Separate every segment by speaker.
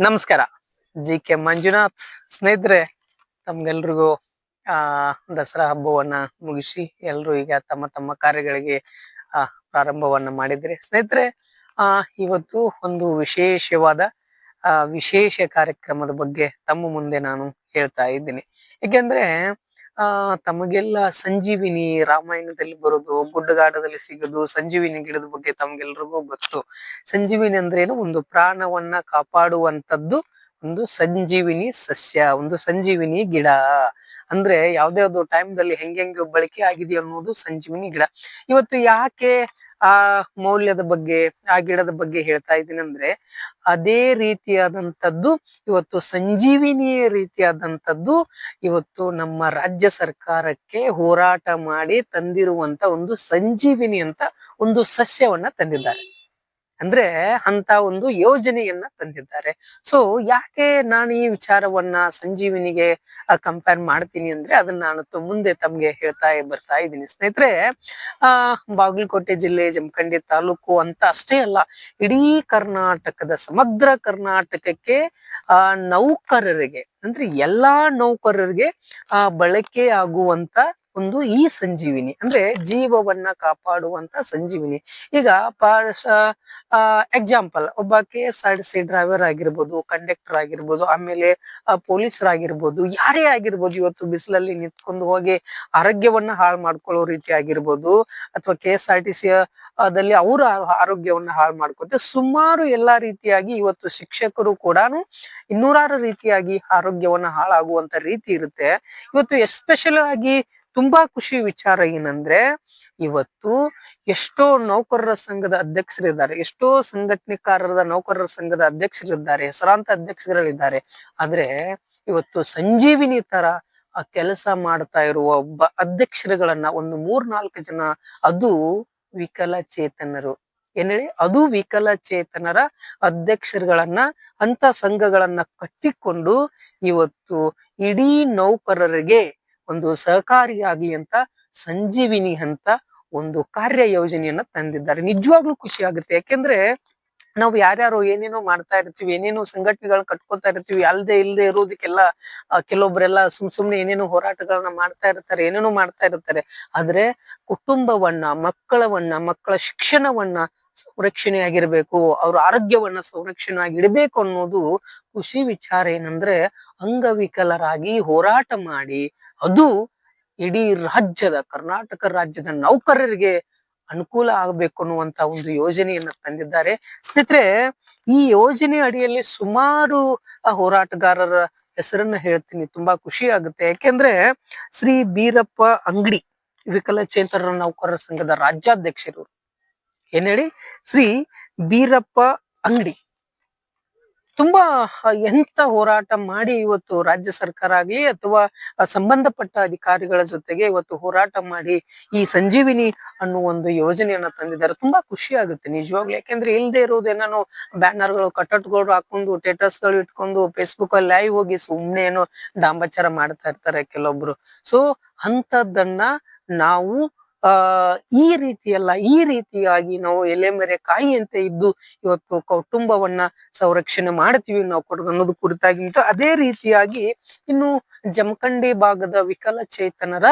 Speaker 1: ನಮಸ್ಕಾರ. G K Manjunath ಸ್ನೇಹಿತರೆ, ತಮ್ಗೆಲ್ರಿಗೂ, ಆ, ದಸರಾ ಹಬ್ಬವನ್ನ ಮುಗಿಸಿ ಎಲ್ರು ಈಗ ತಮ್ಮ ತಮ್ಮ ಕಾರ್ಯಗಳಿಗೆ, ಆ, ಪ್ರಾರಂಭವನ್ನ ಮಾಡಿದ್ರೆ. ಸ್ನೇಹಿತರೆ, ಆ, ಇವತ್ತು ಒಂದು ವಿಶೇಷವಾದ, ಆ, ವಿಶೇಷ ಕಾರ್ಯಕ್ರಮದ ಬಗ್ಗೆ ತಮ್ಮ ಮುಂದೆ ನಾನು ಹೇಳ್ತಾ ಇದ್ದೀನಿ. ಯಾಕೆಂದ್ರೆ ಆ, ತಮಗೆಲ್ಲ ಸಂಜೀವಿನಿ ರಾಮಾಯಣದಲ್ಲಿ ಬರೋದು, ಗುಡ್ಡಗಾಡದಲ್ಲಿ ಸಿಗೋದು, ಸಂಜೀವಿನಿ ಗಿಡದ ಬಗ್ಗೆ ತಮಗೆಲ್ರಿಗೂ ಗೊತ್ತು. ಸಂಜೀವಿನಿ ಅಂದ್ರೆ ಏನು? ಒಂದು ಪ್ರಾಣವನ್ನ ಕಾಪಾಡುವಂತದ್ದು ಒಂದು ಸಂಜೀವಿನಿ ಸಸ್ಯ, ಒಂದು ಸಂಜೀವಿನಿ ಗಿಡ. ಅಂದ್ರೆ ಯಾವ್ದ್ಯಾವ್ದು ಟೈಮ್ದಲ್ಲಿ ಹೆಂಗೆ ಬಳಕೆ ಆಗಿದೆ ಅನ್ನೋದು ಸಂಜೀವಿನಿ ಗಿಡ. ಇವತ್ತು ಯಾಕೆ ಆ ಮೌಲ್ಯದ ಬಗ್ಗೆ, ಆ ಗಿಡದ ಬಗ್ಗೆ ಹೇಳ್ತಾ ಇದ್ದೀನಿ ಅಂದ್ರೆ, ಅದೇ ರೀತಿಯಾದಂಥದ್ದು, ಇವತ್ತು ಸಂಜೀವಿನಿಯ ರೀತಿಯಾದಂಥದ್ದು, ಇವತ್ತು ನಮ್ಮ ರಾಜ್ಯ ಸರ್ಕಾರಕ್ಕೆ ಹೋರಾಟ ಮಾಡಿ ತಂದಿರುವಂತ ಒಂದು ಸಂಜೀವಿನಿ ಅಂತ ಒಂದು ಸಸ್ಯವನ್ನ ತಂದಿದ್ದಾರೆ. ಅಂದ್ರೆ ಅಂತ ಒಂದು ಯೋಜನೆಯನ್ನ ತಂದಿದ್ದಾರೆ. ಸೊ ಯಾಕೆ ನಾನು ಈ ವಿಚಾರವನ್ನ ಸಂಜೀವಿನಿಗೆ ಕಂಪೇರ್ ಮಾಡ್ತೀನಿ ಅಂದ್ರೆ ಅದನ್ನ ನಾನು ಮುಂದೆ ತಮ್ಗೆ ಹೇಳ್ತಾ ಬರ್ತಾ ಇದ್ದೀನಿ. ಸ್ನೇಹಿತರೆ, ಆ, ಬಾಗಲಕೋಟೆ ಜಿಲ್ಲೆ, ಜಮಖಂಡಿ ತಾಲೂಕು ಅಂತ ಅಷ್ಟೇ ಅಲ್ಲ, ಇಡೀ ಕರ್ನಾಟಕದ, ಸಮಗ್ರ ಕರ್ನಾಟಕಕ್ಕೆ, ಆ, ನೌಕರರಿಗೆ, ಅಂದ್ರೆ ಎಲ್ಲಾ ನೌಕರರಿಗೆ, ಆ, ಬಳಕೆ ಆಗುವಂತ ಒಂದು ಈ ಸಂಜೀವಿನಿ. ಅಂದ್ರೆ ಜೀವವನ್ನ ಕಾಪಾಡುವಂತ ಸಂಜೀವಿನಿ. ಈಗ ಎಕ್ಸಾಂಪಲ್ ಒಬ್ಬ K S R C driver ಆಗಿರ್ಬೋದು ಕಂಡಕ್ಟರ್ ಆಗಿರ್ಬೋದು, ಆಮೇಲೆ ಪೊಲೀಸರಾಗಿರ್ಬೋದು, ಯಾರೇ ಆಗಿರ್ಬೋದು, ಇವತ್ತು ಬಿಸಿಲಲ್ಲಿ ನಿಂತ್ಕೊಂಡು ಹೋಗಿ ಆರೋಗ್ಯವನ್ನ ಹಾಳು ಮಾಡ್ಕೊಳ್ಳೋ ರೀತಿ ಆಗಿರ್ಬೋದು, ಅಥವಾ K S R T C ದಲ್ಲಿ ಅವರ ಆರೋಗ್ಯವನ್ನ ಹಾಳು ಮಾಡ್ಕೊತೆ ಸುಮಾರು ಎಲ್ಲಾ ರೀತಿಯಾಗಿ ಇವತ್ತು ಶಿಕ್ಷಕರು ಕೂಡ ಇನ್ನೂರಾರು ರೀತಿಯಾಗಿ ಆರೋಗ್ಯವನ್ನ ಹಾಳಾಗುವಂತ ರೀತಿ ಇರುತ್ತೆ. ಇವತ್ತು ಎಸ್ಪೆಷಲ್ ಆಗಿ ತುಂಬಾ ಖುಷಿ ವಿಚಾರ ಏನಂದ್ರೆ, ಇವತ್ತು ಎಷ್ಟೋ ನೌಕರರ ಸಂಘದ ಅಧ್ಯಕ್ಷರಿದ್ದಾರೆ, ಎಷ್ಟೋ ಸಂಘಟನೆಕಾರರ ನೌಕರರ ಸಂಘದ ಅಧ್ಯಕ್ಷರಿದ್ದಾರೆ, ಹೆಸರಾಂತ ಅಧ್ಯಕ್ಷರಿದ್ದಾರೆ ಆದ್ರೆ ಇವತ್ತು ಸಂಜೀವಿನಿ ತರ ಆ ಕೆಲಸ ಮಾಡ್ತಾ ಇರುವ ಒಬ್ಬ ಅಧ್ಯಕ್ಷರುಗಳನ್ನ ಒಂದು ಮೂರ್ನಾಲ್ಕು ಜನ, ಅದು ವಿಕಲಚೇತನರು. ಏನ್ ಅದು ವಿಕಲಚೇತನರ ಅಧ್ಯಕ್ಷರುಗಳನ್ನ ಅಂತ ಸಂಘಗಳನ್ನ ಕಟ್ಟಿಕೊಂಡು ಇವತ್ತು ಇಡೀ ನೌಕರರಿಗೆ ಒಂದು ಸಹಕಾರಿಯಾಗಿ ಅಂತ ಸಂಜೀವಿನಿ ಅಂತ ಒಂದು ಕಾರ್ಯ ಯೋಜನೆಯನ್ನ ತಂದಿದ್ದಾರೆ. ನಿಜವಾಗ್ಲೂ ಖುಷಿ ಆಗುತ್ತೆ. ಯಾಕೆಂದ್ರೆ ನಾವು ಯಾರ್ಯಾರು ಏನೇನೋ ಮಾಡ್ತಾ ಇರ್ತೀವಿ, ಏನೇನೋ ಸಂಘಟನೆಗಳನ್ನ ಕಟ್ಕೊತಾ ಇರ್ತೀವಿ ಅಲ್ಲದೆ ಇಲ್ಲದೆ ಇರೋದಕ್ಕೆಲ್ಲ ಕೆಲವೊಬ್ರೆಲ್ಲ ಸುಮ್ ಸುಮ್ನೆ ಏನೇನೋ ಹೋರಾಟಗಳನ್ನ ಮಾಡ್ತಾ ಇರ್ತಾರೆ, ಏನೇನೋ ಮಾಡ್ತಾ ಇರ್ತಾರೆ. ಆದ್ರೆ ಕುಟುಂಬವನ್ನ, ಮಕ್ಕಳವನ್ನ, ಮಕ್ಕಳ ಶಿಕ್ಷಣವನ್ನ ಸಂರಕ್ಷಣೆ ಆಗಿರ್ಬೇಕು ಅವ್ರ ಆರೋಗ್ಯವನ್ನ ಸಂರಕ್ಷಣೆ ಆಗಿ ಇಡಬೇಕು ಅನ್ನೋದು ಖುಷಿ ವಿಚಾರ ಏನಂದ್ರೆ ಅಂಗವಿಕಲರಾಗಿ ಹೋರಾಟ ಮಾಡಿ ಅದು ಇಡೀ ರಾಜ್ಯದ, ಕರ್ನಾಟಕ ರಾಜ್ಯದ ನೌಕರರಿಗೆ ಅನುಕೂಲ ಆಗಬೇಕು ಅನ್ನುವಂತ ಒಂದು ಯೋಜನೆಯನ್ನ ತಂದಿದ್ದಾರೆ. ಸ್ನೇಹಿತರೆ, ಈ ಯೋಜನೆ ಅಡಿಯಲ್ಲಿ ಸುಮಾರು ಹೋರಾಟಗಾರರ ಹೆಸರನ್ನ ಹೇಳ್ತೀನಿ. ತುಂಬಾ ಖುಷಿ ಆಗುತ್ತೆ. ಯಾಕೆಂದ್ರೆ, ಶ್ರೀ ಬೀರಪ್ಪ ಅಂಗಡಿ ವಿಕಲಚೇತನರ ನೌಕರರ ಸಂಘದ ರಾಜ್ಯಾಧ್ಯಕ್ಷರು. ಏನ್ ಹೇಳಿ? ಶ್ರೀ ಬೀರಪ್ಪ ಅಂಗಡಿ. ತುಂಬಾ ಎಂತ ಹೋರಾಟ ಮಾಡಿ ಇವತ್ತು ರಾಜ್ಯ ಸರ್ಕಾರ ಆಗ್ಲಿ ಅಥವಾ ಸಂಬಂಧಪಟ್ಟ ಅಧಿಕಾರಿಗಳ ಜೊತೆಗೆ ಇವತ್ತು ಹೋರಾಟ ಮಾಡಿ ಈ ಸಂಜೀವಿನಿ ಅನ್ನೋ ಒಂದು ಯೋಜನೆಯನ್ನ ತಂದಿದ್ದಾರೆ. ತುಂಬಾ ಖುಷಿ ಆಗುತ್ತೆ ನಿಜವಾಗ್ಲು. ಯಾಕೆಂದ್ರೆ ಇಲ್ದೇ ಇರೋದು ಏನಾನು ಬ್ಯಾನರ್ಗಳು ಕಟೌಟ್ಗಳು ಹಾಕೊಂಡು ಸ್ಟೇಟಸ್ಗಳು ಇಟ್ಕೊಂಡು ಫೇಸ್ಬುಕ್ ಅಲ್ಲಿ ಲೈವ್ ಹೋಗಿ ಸುಮ್ನೆ ಏನೋ ಡಾಂಬಾಚಾರ ಮಾಡ್ತಾ ಇರ್ತಾರೆ ಕೆಲವೊಬ್ರು. ಸೊ ಅಂತದನ್ನ ನಾವು ಆ, ಈ ರೀತಿಯಲ್ಲ, ಈ ರೀತಿಯಾಗಿ ನಾವು ಎಲೆ ಮರೆ ಕಾಯಿ ಅಂತ ಇದ್ದು ಇವತ್ತು ಕುಟುಂಬವನ್ನ ಸಂರಕ್ಷಣೆ ಮಾಡ್ತೀವಿ ನಾವು ಅನ್ನೋದು ಕುರಿತಾಗಿ ಉಂಟು. ಅದೇ ರೀತಿಯಾಗಿ ಇನ್ನು ಜಮಖಂಡಿ ಭಾಗದ ವಿಕಲಚೇತನರ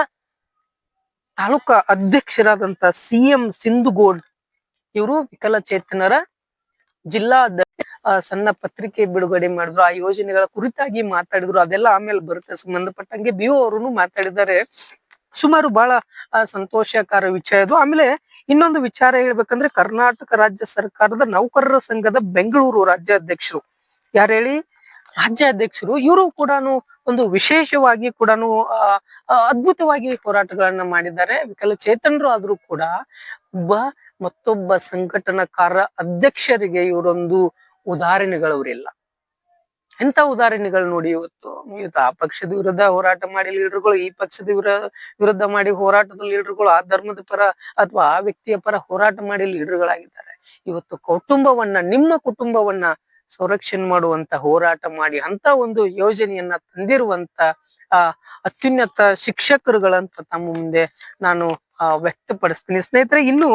Speaker 1: ತಾಲೂಕಾ ಅಧ್ಯಕ್ಷರಾದಂತ ಸಿ ಎಂ ಸಿಂಧುಗೋಡ್, ಇವರು ವಿಕಲಚೇತನರ ಜಿಲ್ಲಾ ಸಣ್ಣ ಪತ್ರಿಕೆ ಬಿಡುಗಡೆ ಮಾಡಿದ್ರು. ಆ ಯೋಜನೆಗಳ ಕುರಿತಾಗಿ ಮಾತಾಡಿದ್ರು. ಅದೆಲ್ಲ ಆಮೇಲೆ ಬರುತ್ತೆ. ಸಂಬಂಧಪಟ್ಟಂಗೆ ಬಿಒ ಅವರು ಮಾತಾಡಿದ್ದಾರೆ. ಸುಮಾರು ಬಹಳ ಸಂತೋಷಕರ ವಿಷಯ ಇದು. ಆಮೇಲೆ ಇನ್ನೊಂದು ವಿಚಾರ ಹೇಳ್ಬೇಕಂದ್ರೆ ಕರ್ನಾಟಕ ರಾಜ್ಯ ಸರ್ಕಾರದ ನೌಕರರ ಸಂಘದ ಬೆಂಗಳೂರು ರಾಜ್ಯಾಧ್ಯಕ್ಷರು. ಯಾರು ಹೇಳಿ? ರಾಜ್ಯಾಧ್ಯಕ್ಷರು. ಇವರು ಕೂಡ ಒಂದು ವಿಶೇಷವಾಗಿ ಕೂಡ ಅದ್ಭುತವಾಗಿ ಹೋರಾಟಗಳನ್ನ ಮಾಡಿದ್ದಾರೆ. ವಿಕಲಚೇತನರು ಆದ್ರೂ ಕೂಡ ಒಬ್ಬ ಮತ್ತೊಬ್ಬ ಸಂಘಟನಾಕಾರ ಅಧ್ಯಕ್ಷರಿಗೆ ಇವರೊಂದು ಉದಾಹರಣೆಗಳವರಿಲ್ಲ. ಎಂತ ಉದಾಹರಣೆಗಳು ನೋಡಿ ಇವತ್ತು. ಇವತ್ತು ಆ ಪಕ್ಷದ ವಿರುದ್ಧ ಹೋರಾಟ ಮಾಡಿ ಲೀಡರ್ಗಳು, ಈ ಪಕ್ಷದ ವಿರ, ವಿರುದ್ಧ ಮಾಡಿ ಹೋರಾಟದ ಲೀಡರ್ಗಳು, ಆ ಧರ್ಮದ ಪರ ಅಥವಾ ಆ ವ್ಯಕ್ತಿಯ ಪರ ಹೋರಾಟ ಮಾಡಿ ಲೀಡರ್ಗಳಾಗಿದ್ದಾರೆ. ಇವತ್ತು ಕುಟುಂಬವನ್ನ, ನಿಮ್ಮ ಕುಟುಂಬವನ್ನ ಸಂರಕ್ಷಣೆ ಮಾಡುವಂತ, ಹೋರಾಟ ಮಾಡಿ ಅಂತ ಒಂದು ಯೋಜನೆಯನ್ನ ತಂದಿರುವಂತ, ಆ ಅತ್ಯುನ್ನತ ಶಿಕ್ಷಕರುಗಳಂತ ತಮ್ಮ ಮುಂದೆ ನಾನು ವ್ಯಕ್ತಪಡಿಸ್ತೀನಿ. ಸ್ನೇಹಿತರೆ, ಇನ್ನು,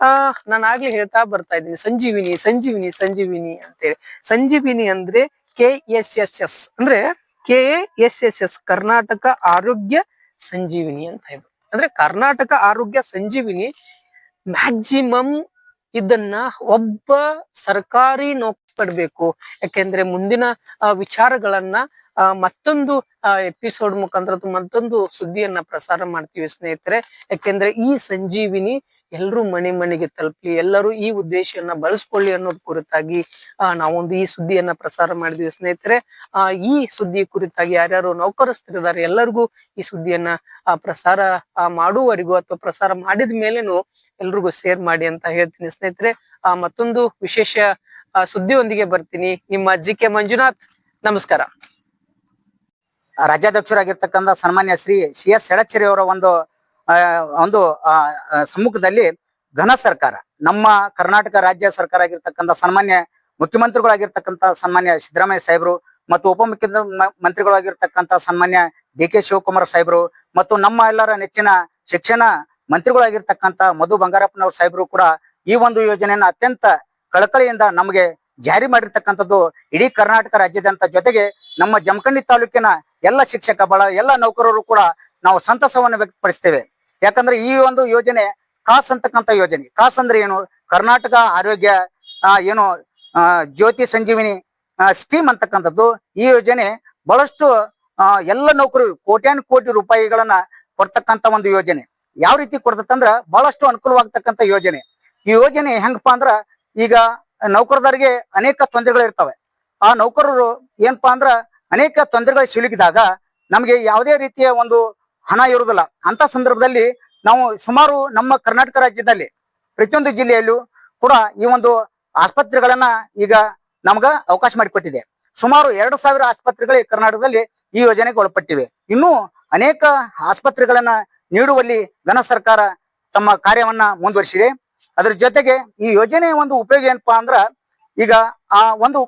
Speaker 1: ಆ ನಾನು ಆಗ್ಲೇ ಹೇಳ್ತಾ ಬರ್ತಾ ಇದ್ದೀನಿ. ಸಂಜೀವಿನಿ ಸಂಜೀವಿನಿ ಸಂಜೀವಿನಿ ಅಂತೇಳಿ. ಸಂಜೀವಿನಿ ಅಂದ್ರೆ ಕೆ ಎಸ್ ಎಸ್ ಎಸ್ ಅಂದ್ರೆ K S S S Karnataka Arogya Sanjeevini ಅಂತ ಇದು. ಅಂದ್ರೆ ಕರ್ನಾಟಕ ಆರೋಗ್ಯ ಸಂಜೀವಿನಿ ಮ್ಯಾಕ್ಸಿಮಮ್ ಇದನ್ನ ಒಬ್ಬ ಸರ್ಕಾರಿ ನೌಕರಿ ಪಡ್ಬೇಕು. ಯಾಕೆಂದ್ರೆ ಮುಂದಿನ ವಿಚಾರಗಳನ್ನ ಆ, ಮತ್ತೊಂದು ಎಪಿಸೋಡ್ ಮುಖಾಂತರ ಮತ್ತೊಂದು ಸುದ್ದಿಯನ್ನ ಪ್ರಸಾರ ಮಾಡ್ತೀವಿ ಸ್ನೇಹಿತರೆ. ಯಾಕೆಂದ್ರೆ ಈ ಸಂಜೀವಿನಿ ಎಲ್ಲರೂ ಮನೆ ಮನೆಗೆ ತಲುಪಲಿ ಎಲ್ಲರೂ ಈ ಉದ್ದೇಶವನ್ನ ಬಳಸ್ಕೊಳ್ಳಿ ಅನ್ನೋದ್ ಕುರಿತಾಗಿ ನಾವೊಂದು ಈ ಸುದ್ದಿಯನ್ನ ಪ್ರಸಾರ ಮಾಡಿದ್ವಿ ಸ್ನೇಹಿತರೆ. ಆ ಈ ಸುದ್ದಿ ಕುರಿತಾಗಿ ಯಾರ್ಯಾರು ನೌಕರಸ್ಥರಿದ್ದಾರೆ ಎಲ್ಲರಿಗೂ ಈ ಸುದ್ದಿಯನ್ನ ಪ್ರಸಾರ ಮಾಡುವವರೆಗೂ ಅಥವಾ ಪ್ರಸಾರ ಮಾಡಿದ ಮೇಲೇನು ಎಲ್ರಿಗೂ ಶೇರ್ ಮಾಡಿ ಅಂತ ಹೇಳ್ತೀನಿ ಸ್ನೇಹಿತರೆ. ಆ ಮತ್ತೊಂದು ವಿಶೇಷ ಸುದ್ದಿಯೊಂದಿಗೆ ಬರ್ತೀನಿ. ನಿಮ್ಮ ಜಿ ಕೆ ಮಂಜುನಾಥ್ ನಮಸ್ಕಾರ.
Speaker 2: ರಾಜ್ಯಾಧ್ಯಕ್ಷರಾಗಿರ್ತಕ್ಕಂಥ ಸನ್ಮಾನ್ಯ ಶ್ರೀ ಸಿ ಎಸ್ ಯಡಚೇರಿ ಅವರ ಒಂದು ಒಂದು ಸಮ್ಮುಖದಲ್ಲಿ ಘನ ಸರ್ಕಾರ, ನಮ್ಮ ಕರ್ನಾಟಕ ರಾಜ್ಯ ಸರ್ಕಾರ ಆಗಿರ್ತಕ್ಕಂಥ ಸನ್ಮಾನ್ಯ ಮುಖ್ಯಮಂತ್ರಿಗಳಾಗಿರ್ತಕ್ಕಂಥ ಸನ್ಮಾನ್ಯ ಸಿದ್ದರಾಮಯ್ಯ ಸಾಹೇಬರು ಮತ್ತು ಉಪಮುಖ್ಯ ಮಂತ್ರಿಗಳಾಗಿರ್ತಕ್ಕಂಥ ಸನ್ಮಾನ್ಯ ಡಿ ಕೆ ಶಿವಕುಮಾರ್ ಸಾಹೇಬರು ಮತ್ತು ನಮ್ಮ ಎಲ್ಲರ ನೆಚ್ಚಿನ ಶಿಕ್ಷಣ ಮಂತ್ರಿಗಳಾಗಿರ್ತಕ್ಕಂಥ ಮಧು ಬಂಗಾರಪ್ಪನವ್ರ ಸಾಹೇಬರು ಕೂಡ ಈ ಒಂದು ಯೋಜನೆಯನ್ನ ಅತ್ಯಂತ ಕಳಕಳಿಯಿಂದ ನಮಗೆ ಜಾರಿ ಮಾಡಿರ್ತಕ್ಕಂಥದ್ದು ಇಡೀ ಕರ್ನಾಟಕ ರಾಜ್ಯದಂತ ಜೊತೆಗೆ ನಮ್ಮ ಜಮಖಂಡಿ ತಾಲೂಕಿನ ಎಲ್ಲ ಶಿಕ್ಷಕ ಬಳ, ಎಲ್ಲ ನೌಕರರು ಕೂಡ ನಾವು ಸಂತಸವನ್ನು ವ್ಯಕ್ತಪಡಿಸ್ತೇವೆ. ಯಾಕಂದ್ರೆ ಈ ಒಂದು ಯೋಜನೆ ಕಾಸ್ ಅಂತಕ್ಕಂಥ ಯೋಜನೆ. ಕಾಸ್ ಅಂದ್ರೆ ಏನು? ಕರ್ನಾಟಕ ಆರೋಗ್ಯ ಏನು ಜ್ಯೋತಿ ಸಂಜೀವಿನಿ ಸ್ಕೀಮ್ ಅಂತಕ್ಕಂಥದ್ದು. ಈ ಯೋಜನೆ ಬಹಳಷ್ಟು ಎಲ್ಲ ನೌಕರರು ಕೋಟ್ಯಾನ್ ಕೋಟಿ ರೂಪಾಯಿಗಳನ್ನ ಕೊಡ್ತಕ್ಕಂಥ ಒಂದು ಯೋಜನೆ. ಯಾವ ರೀತಿ ಕೊಡ್ತಂದ್ರ ಬಹಳಷ್ಟು ಅನುಕೂಲವಾಗ್ತಕ್ಕಂಥ ಯೋಜನೆ. ಈ ಯೋಜನೆ ಹೆಂಗಪ್ಪ ಅಂದ್ರ ಈಗ ನೌಕರದಾರಿಗೆ ಅನೇಕ ತೊಂದರೆಗಳು ಇರ್ತವೆ ಆ ನೌಕರರು ಏನಪ್ಪಾ ಅಂದ್ರ ಅನೇಕ ತೊಂದರೆಗಳು ಸಿಲುಕಿದಾಗ ನಮಗೆ ಯಾವುದೇ ರೀತಿಯ ಒಂದು ಹಣ ಇರುವುದಿಲ್ಲ. ಅಂತ ಸಂದರ್ಭದಲ್ಲಿ ನಾವು ಸುಮಾರು ನಮ್ಮ ಕರ್ನಾಟಕ ರಾಜ್ಯದಲ್ಲಿ ಪ್ರತಿಯೊಂದು ಜಿಲ್ಲೆಯಲ್ಲೂ ಕೂಡ ಈ ಒಂದು ಆಸ್ಪತ್ರೆಗಳನ್ನ ಈಗ ನಮ್ಗ ಅವಕಾಶ ಮಾಡಿಕೊಟ್ಟಿದೆ. ಸುಮಾರು ಎರಡು ಸಾವಿರ ಆಸ್ಪತ್ರೆಗಳೇ ಕರ್ನಾಟಕದಲ್ಲಿ ಈ ಯೋಜನೆಗೆ ಒಳಪಟ್ಟಿವೆ. ಇನ್ನೂ ಅನೇಕ ಆಸ್ಪತ್ರೆಗಳನ್ನ ನೀಡುವಲ್ಲಿ ಘನ ಸರ್ಕಾರ ತಮ್ಮ ಕಾರ್ಯವನ್ನ ಮುಂದುವರಿಸಿದೆ. ಅದರ ಜೊತೆಗೆ ಈ ಯೋಜನೆಯ ಒಂದು ಉಪಯೋಗ ಏನಪ್ಪಾ ಅಂದ್ರ ಈಗ ಆ ಒಂದು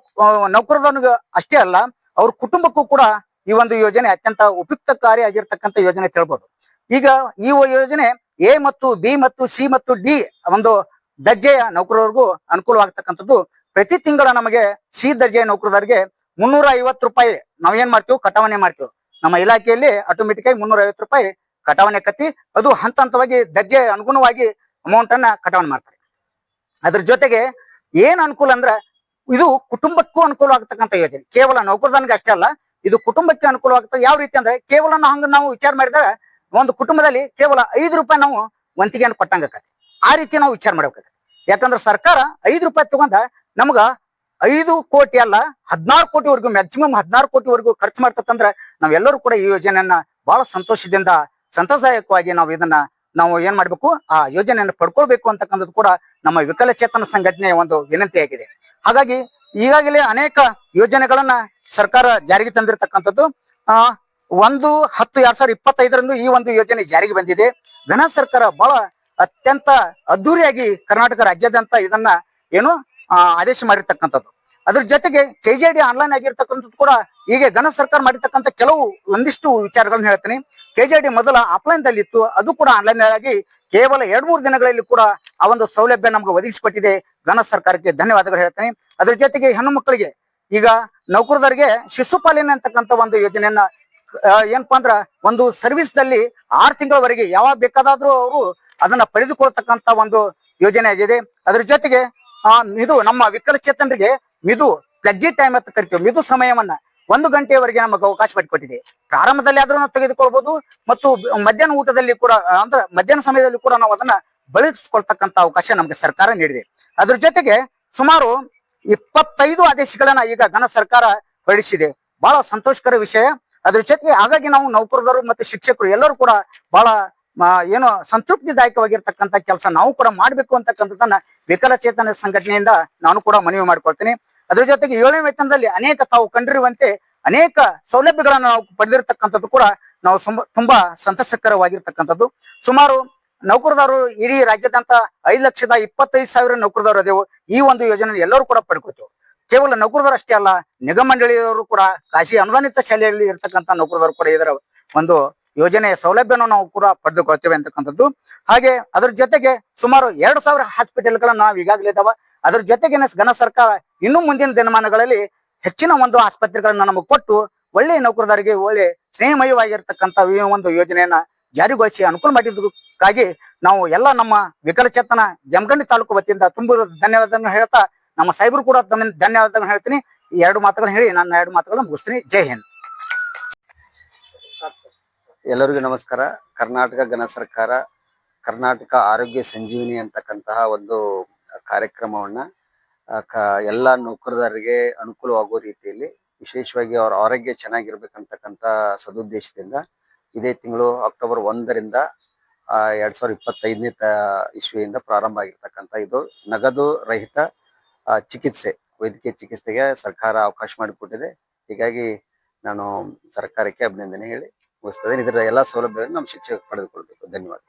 Speaker 2: ನೌಕರದವನಿಗೆ ಅಷ್ಟೇ ಅಲ್ಲ ಅವ್ರ ಕುಟುಂಬಕ್ಕೂ ಕೂಡ ಈ ಒಂದು ಯೋಜನೆ ಅತ್ಯಂತ ಉಪಯುಕ್ತಕಾರಿ ಆಗಿರ್ತಕ್ಕಂಥ ಯೋಜನೆ ತಿಳ್ಬೋದು ಈಗ ಈ ಯೋಜನೆ ಎ ಮತ್ತು ಬಿ ಮತ್ತು ಸಿ ಮತ್ತು ಡಿ ಒಂದು ದರ್ಜೆಯ ನೌಕರರಿಗೂ ಅನುಕೂಲವಾಗತಕ್ಕಂಥದ್ದು. ಪ್ರತಿ ತಿಂಗಳ ನಮಗೆ ಸಿ ದರ್ಜೆಯ ನೌಕರರಿಗೆ ಮುನ್ನೂರ ಐವತ್ತು ರೂಪಾಯಿ ನಾವೇನ್ ಮಾಡ್ತೀವಿ ಕಟಾವಣೆ ಮಾಡ್ತೀವಿ. ನಮ್ಮ ಇಲಾಖೆಯಲ್ಲಿ ಆಟೋಮೆಟಿಕ್ ಆಗಿ ಮುನ್ನೂರ ರೂಪಾಯಿ ಕಟಾವಣೆ ಕತ್ತಿ ಅದು ಹಂತ ಹಂತವಾಗಿ ದರ್ಜೆ ಅನುಗುಣವಾಗಿ ಅಮೌಂಟ್ ಅನ್ನ ಕಟಾವಣೆ ಮಾಡ್ತಾರೆ. ಅದ್ರ ಜೊತೆಗೆ ಏನ್ ಅನುಕೂಲ ಅಂದ್ರ ಇದು ಕುಟುಂಬಕ್ಕೂ ಅನುಕೂಲ ಆಗ್ತಕ್ಕಂಥ ಯೋಜನೆ. ಕೇವಲ ನೌಕರದಾನಿಗೆ ಅಷ್ಟೇ ಅಲ್ಲ, ಇದು ಕುಟುಂಬಕ್ಕೆ ಅನುಕೂಲವಾಗ್ತದೆ ಯಾವ ರೀತಿ ಅಂದ್ರೆ ಕೇವಲ ಹಂಗ ನಾವು ವಿಚಾರ ಮಾಡಿದಾಗ ಒಂದು ಕುಟುಂಬದಲ್ಲಿ ಕೇವಲ ಐದು ರೂಪಾಯಿ ನಾವು ವಂತಿಗೆಯನ್ನು ಕೊಟ್ಟಂಗ ಆ ರೀತಿ ನಾವು ವಿಚಾರ ಮಾಡ್ಬೇಕಾಗತ್ತೆ. ಯಾಕಂದ್ರೆ ಸರ್ಕಾರ ಐದು ರೂಪಾಯಿ ತಗೊಂಡ ನಮ್ಗ ಐದು ಕೋಟಿ ಅಲ್ಲ, ಹದಿನಾರು ಕೋಟಿವರೆಗೂ ಮ್ಯಾಕ್ಸಿಮಮ್ ಹದಿನಾರು ಕೋಟಿವರೆಗೂ ಖರ್ಚು ಮಾಡ್ತಕ್ಕಂದ್ರೆ ನಾವೆಲ್ಲರೂ ಕೂಡ ಈ ಯೋಜನೆಯನ್ನ ಬಹಳ ಸಂತೋಷದಿಂದ ಸಂತಸಾಯಕವಾಗಿ ನಾವು ಇದನ್ನ ನಾವು ಏನ್ ಮಾಡ್ಬೇಕು, ಆ ಯೋಜನೆಯನ್ನು ಪಡ್ಕೊಳ್ಬೇಕು ಅಂತಕ್ಕಂಥದ್ದು ಕೂಡ ನಮ್ಮ ವಿಕಲಚೇತನ ಸಂಘಟನೆಯ ಒಂದು ವಿನಂತಿಯಾಗಿದೆ. ಹಾಗಾಗಿ ಈಗಾಗಲೇ ಅನೇಕ ಯೋಜನೆಗಳನ್ನ ಸರ್ಕಾರ ಜಾರಿಗೆ ತಂದಿರತಕ್ಕಂಥದ್ದು, ಆ, ಒಂದು ಹತ್ತು ಎರಡ್ ಸಾವಿರದ ಇಪ್ಪತ್ತೈದರಂದು ಈ ಒಂದು ಯೋಜನೆ ಜಾರಿಗೆ ಬಂದಿದೆ. ಘನ ಸರ್ಕಾರ ಬಹಳ ಅತ್ಯಂತ ಅದ್ದೂರಿಯಾಗಿ ಕರ್ನಾಟಕ ರಾಜ್ಯಾದ್ಯಂತ ಇದನ್ನ ಏನು ಆದೇಶ ಮಾಡಿರ್ತಕ್ಕಂಥದ್ದು. ಅದ್ರ ಜೊತೆಗೆ ಕೆಜೆಡಿ ಆನ್ಲೈನ್ ಆಗಿರ್ತಕ್ಕಂಥದ್ದು ಕೂಡ ಹೀಗೆ ಘನ ಸರ್ಕಾರ ಮಾಡಿರ್ತಕ್ಕಂಥ ಕೆಲವು ಒಂದಿಷ್ಟು ವಿಚಾರಗಳನ್ನ ಹೇಳ್ತೀನಿ. ಡಿ ಮೊದಲ ಆಫ್ಲೈನ್ ದಲ್ಲಿ ಇತ್ತು ಅದು ಕೂಡ ಆನ್ಲೈನ್ ಆಗಿ ಕೇವಲ ಎರಡ್ ಮೂರು ದಿನಗಳಲ್ಲಿ ಕೂಡ ಆ ಒಂದು ಸೌಲಭ್ಯ ನಮ್ಗೆ ಒದಗಿಸಿಕೊಟ್ಟಿದೆ ಘನ ಸರ್ಕಾರಕ್ಕೆ. ಧನ್ಯವಾದಗಳು ಹೇಳ್ತೀನಿ. ಅದ್ರ ಜೊತೆಗೆ ಹೆಣ್ಣು ಮಕ್ಕಳಿಗೆ ಈಗ ನೌಕರದರಿಗೆ ಶಿಶುಪಾಲನೆ ಅಂತಕ್ಕಂಥ ಒಂದು ಯೋಜನೆಯನ್ನ ಏನಪ್ಪಾ ಅಂದ್ರ ಒಂದು ಸರ್ವಿಸ್ ದಲ್ಲಿ ಆರು ತಿಂಗಳವರೆಗೆ ಯಾವಾಗ ಬೇಕಾದಾದ್ರೂ ಅವರು ಅದನ್ನ ಪಡೆದುಕೊಳ್ತಕ್ಕಂತ ಒಂದು ಯೋಜನೆ ಆಗಿದೆ. ಅದ್ರ ಜೊತೆಗೆ ಇದು ನಮ್ಮ ವಿಕಲಚೇತನರಿಗೆ ಮಿದು ಪ್ಲಜ್ಜಿ ಟೈಮ್ ಅಂತ ಕರಿತೀವಿ. ಮಿದು ಸಮಯವನ್ನ ಒಂದು ಗಂಟೆಯವರೆಗೆ ನಮಗೆ ಅವಕಾಶ ಮಾಡಿಕೊಟ್ಟಿದೆ. ಪ್ರಾರಂಭದಲ್ಲಿ ಆದ್ರೂ ನಾವು ತೆಗೆದುಕೊಳ್ಬಹುದು ಮತ್ತು ಮಧ್ಯಾಹ್ನ ಊಟದಲ್ಲಿ ಕೂಡ ಅಂದ್ರೆ ಮಧ್ಯಾಹ್ನ ಸಮಯದಲ್ಲಿ ಕೂಡ ನಾವು ಅದನ್ನ ಬಳಸಿಕೊಳ್ತಕ್ಕಂತ ಅವಕಾಶ ನಮಗೆ ಸರ್ಕಾರ ನೀಡಿದೆ. ಅದ್ರ ಜೊತೆಗೆ ಸುಮಾರು ಇಪ್ಪತ್ತೈದು ಆದೇಶಗಳನ್ನ ಈಗ ಘನ ಸರ್ಕಾರ ಹೊರಡಿಸಿದೆ. ಬಹಳ ಸಂತೋಷಕರ ವಿಷಯ. ಅದ್ರ ಜೊತೆಗೆ ಹಾಗಾಗಿ ನಾವು ನೌಕರರು ಮತ್ತು ಶಿಕ್ಷಕರು ಎಲ್ಲರೂ ಕೂಡ ಬಹಳ ಏನು ಸಂತೃಪ್ತಿದಾಯಕವಾಗಿರ್ತಕ್ಕಂಥ ಕೆಲಸ ನಾವು ಕೂಡ ಮಾಡಬೇಕು ಅಂತಕ್ಕಂಥದ್ದನ್ನ ವಿಕಲಚೇತನ ಸಂಘಟನೆಯಿಂದ ನಾನು ಕೂಡ ಮನವಿ ಮಾಡ್ಕೊಳ್ತೀನಿ. ಅದ್ರ ಜೊತೆಗೆ ಏಳನೇ ವೇತನದಲ್ಲಿ ಅನೇಕ ತಾವು ಕಂಡಿರುವಂತೆ ಅನೇಕ ಸೌಲಭ್ಯಗಳನ್ನು ನಾವು ಪಡೆದಿರತಕ್ಕಂಥದ್ದು ಕೂಡ ನಾವು ತುಂಬಾ ಸಂತಸಕರವಾಗಿರ್ತಕ್ಕಂಥದ್ದು. ಸುಮಾರು ನೌಕರದಾರರು ಇಡೀ ರಾಜ್ಯದಂತ ಐದು ಲಕ್ಷದ ಇಪ್ಪತ್ತೈದು ಸಾವಿರ ನೌಕರದಾರರು ಅದೇವು ಈ ಒಂದು ಯೋಜನೆ ಎಲ್ಲರೂ ಕೂಡ ಪಡ್ಕೋತು ಕೇವಲ ನೌಕರದಾರ ಅಷ್ಟೇ ಅಲ್ಲ, ನಿಗಮ ಮಂಡಳಿಯವರು ಕೂಡ, ಖಾಸಗಿ ಅನುದಾನಿತ ಶಾಲೆಯಲ್ಲಿ ಇರ್ತಕ್ಕಂಥ ನೌಕರದಾರರು ಕೂಡ ಇದರ. ಒಂದು ಯೋಜನೆಯ ಸೌಲಭ್ಯವನ್ನು ನಾವು ಕೂಡ ಪಡೆದುಕೊಳ್ತೇವೆ ಅಂತಕ್ಕಂಥದ್ದು. ಹಾಗೆ ಅದ್ರ ಜೊತೆಗೆ ಸುಮಾರು ಎರಡು ಸಾವಿರ ಹಾಸ್ಪಿಟಲ್ಗಳನ್ನು ನಾವು ಈಗಾಗಲೇ ಇದಾವ. ಅದ್ರ ಜೊತೆಗೆ ಘನ ಸರ್ಕಾರ ಇನ್ನು ಮುಂದಿನ ದಿನಮಾನಗಳಲ್ಲಿ ಹೆಚ್ಚಿನ ಒಂದು ಆಸ್ಪತ್ರೆಗಳನ್ನ ನಮಗೆ ಕೊಟ್ಟು ಒಳ್ಳೆ ನೌಕರದಾರಿಗೆ ಒಳ್ಳೆ ಸ್ನೇಹಮಯವಾಗಿರ್ತಕ್ಕಂಥ ಒಂದು ಯೋಜನೆಯನ್ನ ಜಾರಿಗೊಳಿಸಿ ಅನುಕೂಲ ಮಾಡಿದ್ದಕ್ಕಾಗಿ ನಾವು ಎಲ್ಲ ನಮ್ಮ ವಿಕಲಚೇತನ ಜಮಖಂಡಿ ತಾಲೂಕು ವತಿಯಿಂದ ತುಂಬ ಧನ್ಯವಾದಗಳನ್ನು ಹೇಳ್ತಾ ನಮ್ಮ ಸೈಬರ್ ಕೂಡ ತಮ್ಮ ಧನ್ಯವಾದಗಳನ್ನು ಹೇಳ್ತೀನಿ. ಎರಡು ಮಾತುಗಳನ್ನು ಹೇಳಿ ನನ್ನ ಎರಡು ಮಾತುಗಳನ್ನು ಮುಗಿಸ್ತೀನಿ. ಜೈ ಹಿಂದ್.
Speaker 3: ಎಲ್ಲರಿಗೂ ನಮಸ್ಕಾರ. ಕರ್ನಾಟಕ ಘನ ಸರ್ಕಾರ, ಕರ್ನಾಟಕ ಆರೋಗ್ಯ ಸಂಜೀವಿನಿ ಅಂತಕ್ಕಂತಹ ಒಂದು ಕಾರ್ಯಕ್ರಮವನ್ನ ಎಲ್ಲ ನೌಕರದಾರರಿಗೆ ಅನುಕೂಲವಾಗುವ ರೀತಿಯಲ್ಲಿ ವಿಶೇಷವಾಗಿ ಅವರ ಆರೋಗ್ಯ ಚೆನ್ನಾಗಿರ್ಬೇಕಂತಕ್ಕಂಥ ಸದುದ್ದೇಶದಿಂದ ಇದೇ ತಿಂಗಳು ಅಕ್ಟೋಬರ್ ಒಂದರಿಂದ ಎರಡ್ ಸಾವಿರದ ಇಪ್ಪತ್ತೈದನೇ ತ, ಇಸ್ವಿಯಿಂದ ಪ್ರಾರಂಭ ಆಗಿರ್ತಕ್ಕಂಥ ಇದು ನಗದು ರಹಿತ ಚಿಕಿತ್ಸೆ, ವೈದ್ಯಕೀಯ ಚಿಕಿತ್ಸೆಗೆ ಸರ್ಕಾರ ಅವಕಾಶ ಮಾಡಿಕೊಟ್ಟಿದೆ. ಹೀಗಾಗಿ ನಾನು ಸರ್ಕಾರಕ್ಕೆ ಅಭಿನಂದನೆ ಹೇಳಿ. ಮುಗಿಸ್ತದೆ. ಇದರ ಎಲ್ಲ ಸೌಲಭ್ಯಗಳನ್ನು ನಮ್ಮ ಶಿಕ್ಷಕರು ಪಡೆದುಕೊಳ್ಬೇಕು. ಧನ್ಯವಾದ